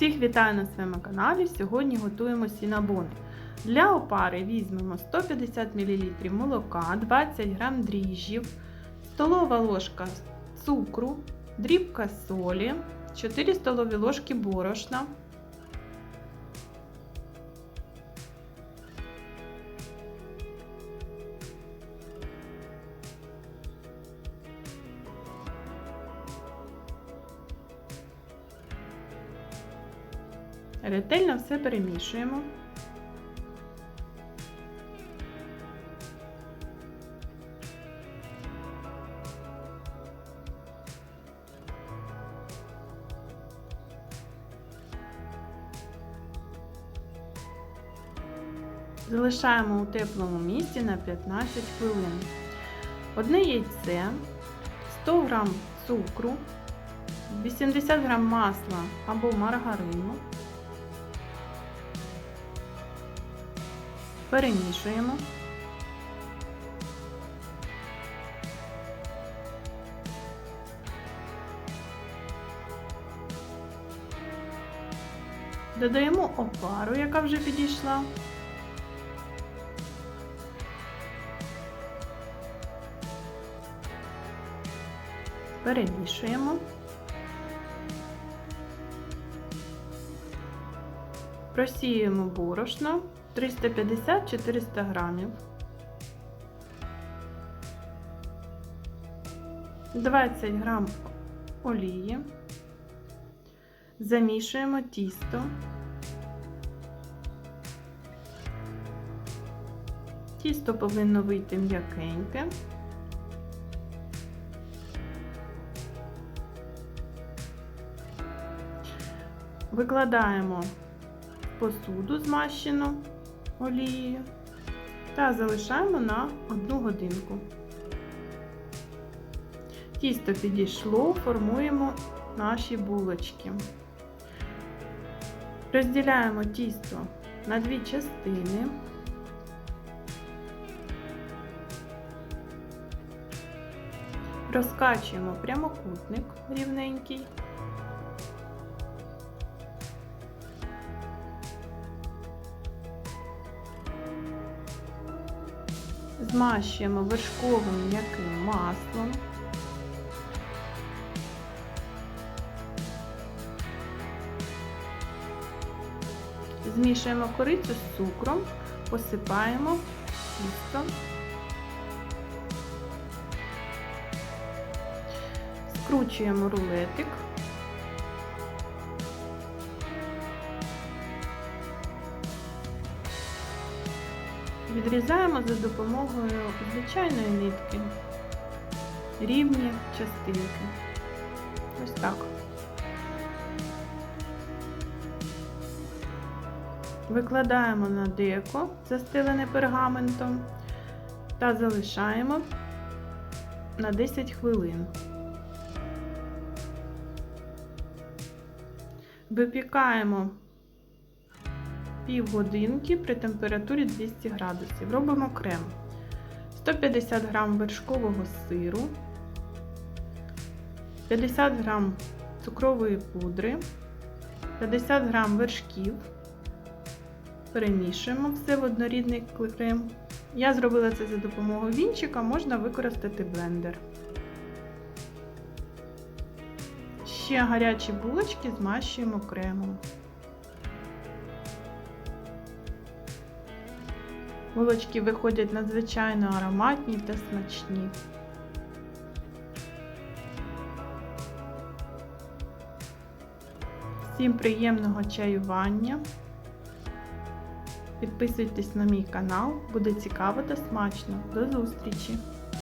Всіх вітаю на своєму каналі. Сьогодні готуємо сінабони. Для опари візьмемо 150 мл молока, 20 г дріжджів, столова ложка цукру, дрібка солі, 4 столові ложки борошна. Ретельно все перемішуємо. Залишаємо у теплому місці на 15 хвилин. Одне яйце, 100 г цукру, 80 г масла або маргарину. Перемішуємо. Додаємо опару, яка вже підійшла. Перемішуємо. Просіюємо борошно 350-400 грамів. 20 грам олії. Замішуємо тісто. Тісто повинно вийти м'якеньке. Викладаємо посуду змащену олією та залишаємо на 1 годинку. Тісто підійшло, формуємо наші булочки. Розділяємо тісто на дві частини. Розкачуємо прямокутник рівненький. Змащуємо вершковим м'яким маслом. Змішуємо корицю з цукром, посипаємо тісто. Скручуємо рулетик. Відрізаємо за допомогою звичайної нитки рівні частинки. Ось так. Викладаємо на деко, застелене пергаментом, та залишаємо на 10 хвилин. Випікаємо півгодинки при температурі 200 градусів. Робимо крем. 150 г вершкового сиру, 50 г цукрової пудри, 50 г вершків. Перемішуємо все в однорідний крем. Я зробила це за допомогою вінчика, можна використати блендер. Ще гарячі булочки змащуємо кремом. Булочки виходять надзвичайно ароматні та смачні. Всім приємного чаювання. Підписуйтесь на мій канал, буде цікаво та смачно. До зустрічі!